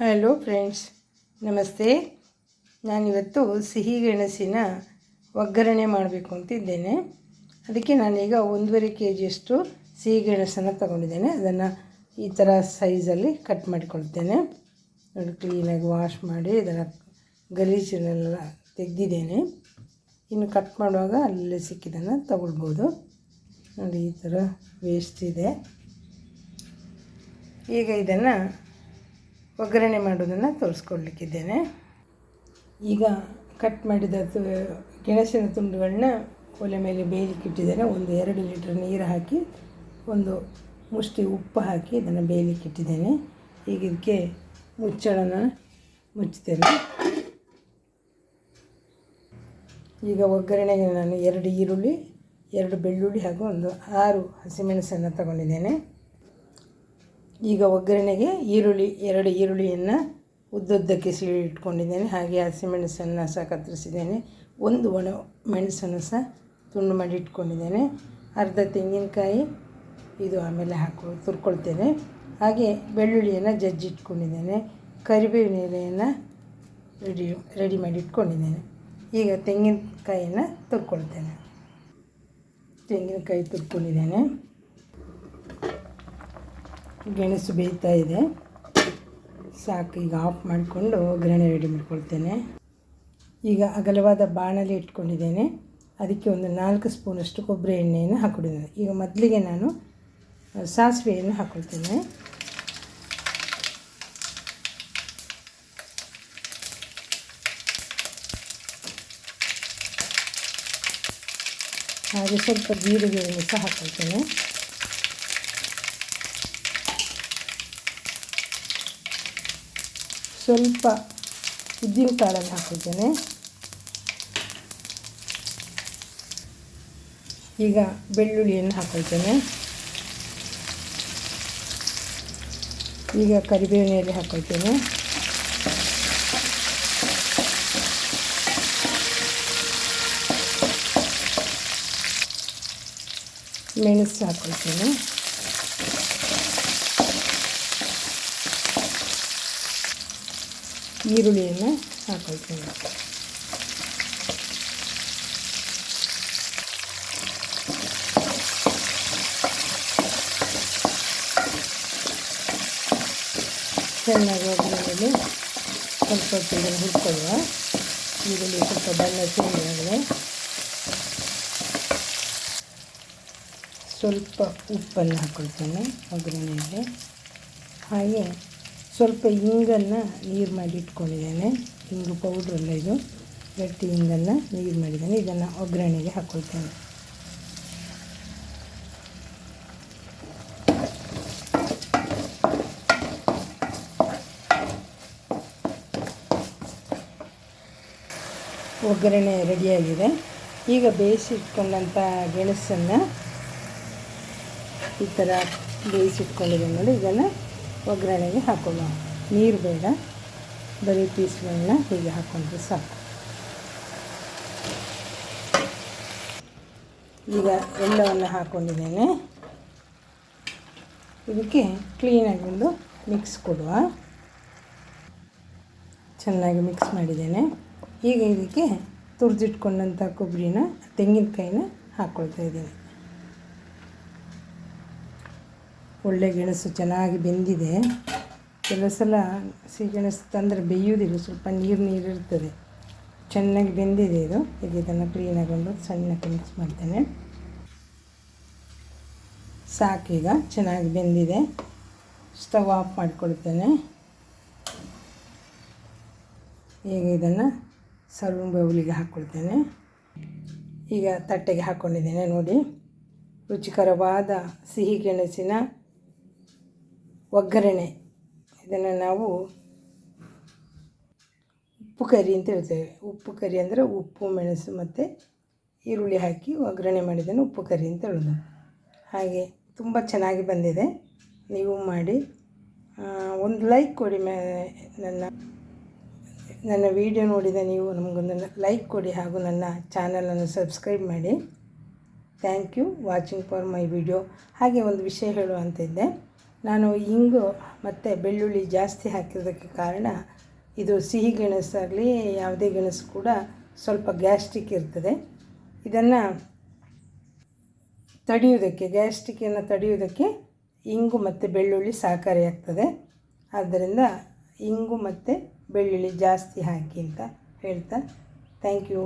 Hello friends ನಮಸ್ತೆ. ನಾನಿವತ್ತು ಸಿಹಿ ಗೆಣಸಿನ ಒಗ್ಗರಣೆ ಮಾಡಬೇಕು ಅಂತಿದ್ದೇನೆ. ಅದಕ್ಕೆ ನಾನೀಗ ಒಂದೂವರೆ ಕೆ ಜಿಯಷ್ಟು ಸಿಹಿ ಗೆಣಸನ್ನು ತಗೊಂಡಿದ್ದೇನೆ. ಅದನ್ನು ಈ ಥರ ಸೈಜಲ್ಲಿ ಕಟ್ ಮಾಡಿಕೊಳ್ತೇನೆ. ನೋಡಿ, ಕ್ಲೀನಾಗಿ ವಾಶ್ ಮಾಡಿ ಇದನ್ನು ಗಲೀಜನ್ನೆಲ್ಲ ತೆಗೆದಿದ್ದೇನೆ. ಇನ್ನು ಕಟ್ ಮಾಡುವಾಗ ಅಲ್ಲೇ ಸಿಕ್ಕಿದ್ದನ್ನು ತಗೊಳ್ಬೋದು. ನೋಡಿ, ಈ ಥರ ವೇಸ್ಟ್ ಇದೆ. ಈಗ ಇದನ್ನು ಒಗ್ಗರಣೆ ಮಾಡೋದನ್ನು ತೋರಿಸ್ಕೊಡ್ಲಿಕ್ಕಿದ್ದೇನೆ. ಈಗ ಕಟ್ ಮಾಡಿದ ಗೆಣಸಿನ ತುಂಡುಗಳನ್ನ ಒಲೆ ಮೇಲೆ ಬೇಯಲಿಕ್ಕೆ ಇಟ್ಟಿದ್ದೇನೆ ಒಂದು ಎರಡು ಲೀಟ್ರ್ ನೀರು ಹಾಕಿ, ಒಂದು ಮುಷ್ಟಿ ಉಪ್ಪು ಹಾಕಿ ಇದನ್ನು ಬೇಯಲಿಕ್ಕೆ ಇಟ್ಟಿದ್ದೇನೆ ಈಗ ಇದಕ್ಕೆ ಮುಚ್ಚಳನ ಮುಚ್ಚುತ್ತೇನೆ. ಈಗ ಒಗ್ಗರಣೆಗೆ ನಾನು ಎರಡು ಈರುಳ್ಳಿ, ಎರಡು ಬೆಳ್ಳುಳ್ಳಿ ಹಾಗೂ ಒಂದು ಆರು ಹಸಿಮೆಣಸನ್ನು ತಗೊಂಡಿದ್ದೇನೆ. ಈಗ ಒಗ್ಗರಣೆಗೆ ಈರುಳ್ಳಿ, ಎರಡು ಈರುಳ್ಳಿಯನ್ನು ಉದ್ದುದ್ದಕ್ಕೆ ಸೀಳಿ ಇಟ್ಕೊಂಡಿದ್ದೇನೆ ಹಾಗೆ ಹಸಿಮೆಣಸನ್ನು ಸಹ ಕತ್ತರಿಸಿದ್ದೇನೆ. ಒಂದು ಒಣ ಮೆಣಸನ್ನು ಸಹ ತುಂಡು ಮಾಡಿ ಇಟ್ಕೊಂಡಿದ್ದೇನೆ. ಅರ್ಧ ತೆಂಗಿನಕಾಯಿ ಇದು ಆಮೇಲೆ ಹಾಕೊ, ತುರ್ಕೊಳ್ತೇನೆ. ಹಾಗೆ ಬೆಳ್ಳುಳ್ಳಿಯನ್ನು ಜಜ್ಜಿಟ್ಕೊಂಡಿದ್ದೇನೆ. ಕರಿಬೇವಿನ ಎಲೆಯನ್ನು ರೆಡಿ ರೆಡಿ ಮಾಡಿ ಇಟ್ಕೊಂಡಿದ್ದೇನೆ. ಈಗ ತೆಂಗಿನಕಾಯಿಯನ್ನು ತುರ್ಕೊಳ್ತೇನೆ. ತೆಂಗಿನಕಾಯಿ ತುರ್ಕೊಂಡಿದ್ದೇನೆ. ಗೆಣಸು ಬೇಯ್ತಾ ಇದೆ. ಸಾಕು, ಈಗ ಆಫ್ ಮಾಡಿಕೊಂಡು ಒಗ್ಗರಣೆ ರೆಡಿ ಮಾಡ್ಕೊಳ್ತೇನೆ. ಈಗ ಅಗಲವಾದ ಬಾಣಲಿ ಇಟ್ಕೊಂಡಿದ್ದೇನೆ. ಅದಕ್ಕೆ ಒಂದು ನಾಲ್ಕು ಸ್ಪೂನಷ್ಟು ಕೊಬ್ಬರಿ ಎಣ್ಣೆಯನ್ನು ಹಾಕ್ಕೊಂಡಿದ್ದೇನೆ. ಈಗ ಮೊದಲಿಗೆ ನಾನು ಸಾಸಿವೆಯನ್ನು ಹಾಕ್ಕೊಳ್ತೇನೆ ಹಾಗೆ ಸ್ವಲ್ಪ ಜೀರಿಗೆಯನ್ನು ಸಹ ಹಾಕ್ಕೊಳ್ತೇನೆ ಸ್ವಲ್ಪ ಉದ್ದಿನ ಕಾಳನ್ನು ಹಾಕಿದ್ದೇನೆ. ಈಗ ಬೆಳ್ಳುಳ್ಳಿಯನ್ನು ಹಾಕೊಳ್ತೇನೆ ಈಗ ಕರಿಬೇವಿನಲ್ಲಿ ಹಾಕೊಳ್ತೇನೆ ಮೆಣಸು ಹಾಕೊಳ್ತೇನೆ ಈರುಳ್ಳಿಯನ್ನು ಹಾಕೊಳ್ತೀನಿ. ಚೆನ್ನಾಗಿ ಮೇಲೆ ಸ್ವಲ್ಪ ಹೊತ್ತು ಇದನ್ನು ಹುರ್ಕೊಳ್ಳುವ. ಈರುಳ್ಳಿ ಸ್ವಲ್ಪ ಬಣ್ಣ ಚೇಂಜ್ ಸ್ವಲ್ಪ ಉಪ್ಪನ್ನು ಹಾಕೊಳ್ತೇನೆ. ಒಗ್ಗರಣೆಯಲ್ಲಿ ಹಾಗೆ ಸ್ವಲ್ಪ ಇಂಗನ್ನು ನೀರು ಮಾಡಿ ಇಟ್ಕೊಂಡಿದ್ದೇನೆ ಇಂಗು ಪೌಡ್ರಲ್ಲ ಇದು. ಗಟ್ಟಿ ಹಿಂಗನ್ನು ನೀರು ಮಾಡಿದ್ದೇನೆ. ಇದನ್ನು ಒಗ್ಗರಣೆಗೆ ಹಾಕ್ಕೊಳ್ತೇನೆ ಒಗ್ಗರಣೆ ರೆಡಿಯಾಗಿದೆ. ಈಗ ಬೇಯಿಸಿಟ್ಕೊಂಡಂಥ ಗೆಣಸನ್ನು ಈ ಥರ ಬೇಯಿಸಿಟ್ಕೊಂಡಿದ್ದೇನೆ ನೋಡಿ. ಇದನ್ನು ಒಗ್ಗರಣೆಗೆ ಹಾಕೊಳ್ಳೋಣ. ನೀರು ಬೇಡ. ಬರೀ ಪೀಸ್ಗಳನ್ನ ಹೀಗೆ ಹಾಕೊಂಡ್ರೆ ಸಾಕು. ಈಗ ಎಲ್ಲವನ್ನು ಹಾಕ್ಕೊಂಡಿದ್ದೇನೆ ಇದಕ್ಕೆ ಕ್ಲೀನಾಗಿ ಒಂದು ಮಿಕ್ಸ್ ಕೊಡುವ. ಚೆನ್ನಾಗಿ ಮಿಕ್ಸ್ ಮಾಡಿದ್ದೇನೆ. ಈಗ ಇದಕ್ಕೆ ತುರಿದಿಟ್ಕೊಂಡಂಥ ಕೊಬ್ಬರಿನ ತೆಂಗಿನಕಾಯಿನ ಹಾಕ್ಕೊಳ್ತಾ ಇದ್ದೀನಿ. ಒಳ್ಳೆ ಗೆಣಸು ಚೆನ್ನಾಗಿ ಬೆಂದಿದೆ. ಕೆಲವು ಸಲ ಸಿಹಿಗೆಣಸು ತಂದರೆ ಬೇಯುವುದಿಲ್ಲ, ಸ್ವಲ್ಪ ನೀರು ನೀರು ಇರ್ತದೆ. ಚೆನ್ನಾಗಿ ಬೆಂದಿದೆ ಇದು. ಈಗ ಇದನ್ನು ಕ್ಲೀನಾಗಿ ಒಂದು ಸಣ್ಣಕ್ಕೆ ಮಿಕ್ಸ್ ಮಾಡ್ತೇನೆ. ಸಾಕೀಗ ಚೆನ್ನಾಗಿ ಬೆಂದಿದೆ. ಸ್ಟವ್ ಆಫ್ ಮಾಡಿಕೊಳ್ತೇನೆ. ಈಗ ಇದನ್ನು ಸರ್ವಿಂಗ್ ಬೌಲಿಗೆ ಹಾಕ್ಕೊಳ್ತೇನೆ ಈಗ ತಟ್ಟೆಗೆ ಹಾಕ್ಕೊಂಡಿದ್ದೇನೆ ನೋಡಿ. ರುಚಿಕರವಾದ ಸಿಹಿ ಗೆಣಸಿನ ಒಗ್ಗರಣೆ. ಇದನ್ನು ನಾವು ಉಪ್ಪು ಕರಿ ಅಂತ ಹೇಳ್ತೇವೆ. ಉಪ್ಪು ಕರಿ ಅಂದರೆ ಉಪ್ಪು, ಮೆಣಸು ಮತ್ತು ಈರುಳ್ಳಿ ಹಾಕಿ ಒಗ್ಗರಣೆ ಮಾಡಿದ್ದನ್ನು ಉಪ್ಪು ಕರಿ ಅಂತ ಹೇಳೋದು. ಹಾಗೆ ತುಂಬ ಚೆನ್ನಾಗಿ ಬಂದಿದೆ. ನೀವು ಮಾಡಿ ಒಂದು ಲೈಕ್ ಕೊಡಿ ಮೇ, ನನ್ನ ನನ್ನ ವಿಡಿಯೋ ನೋಡಿದ ನೀವು ನಮಗೊಂದು ಲೈಕ್ ಕೊಡಿ ಹಾಗೂ ನನ್ನ ಚಾನಲನ್ನು ಸಬ್ಸ್ಕ್ರೈಬ್ ಮಾಡಿ. Thank you watching for my video ಹಾಗೆ ಒಂದು ವಿಷಯ ಹೇಳುವಂತಿದ್ದೆ ನಾನು ಇಂಗು ಮತ್ತು ಬೆಳ್ಳುಳ್ಳಿ ಜಾಸ್ತಿ ಹಾಕಿರೋದಕ್ಕೆ ಕಾರಣ ಇದು ಸಿಹಿ ಗೆಣಸಾಗಲಿ ಯಾವುದೇ ಗೆಣಸು ಕೂಡ ಸ್ವಲ್ಪ ಗ್ಯಾಸ್ಟ್ರಿಕ್ ಇರ್ತದೆ. ಇದನ್ನು ತಡೆಯುವುದಕ್ಕೆ ಗ್ಯಾಸ್ಟ್ರಿಕನ್ನು ತಡೆಯುವುದಕ್ಕೆ ಇಂಗು ಮತ್ತು ಬೆಳ್ಳುಳ್ಳಿ ಸಹಕಾರಿಯಾಗ್ತದೆ ಆದ್ದರಿಂದ ಇಂಗು ಮತ್ತು ಬೆಳ್ಳುಳ್ಳಿ ಜಾಸ್ತಿ ಹಾಕಿ ಅಂತ ಹೇಳ್ತಾ ಥ್ಯಾಂಕ್ ಯು.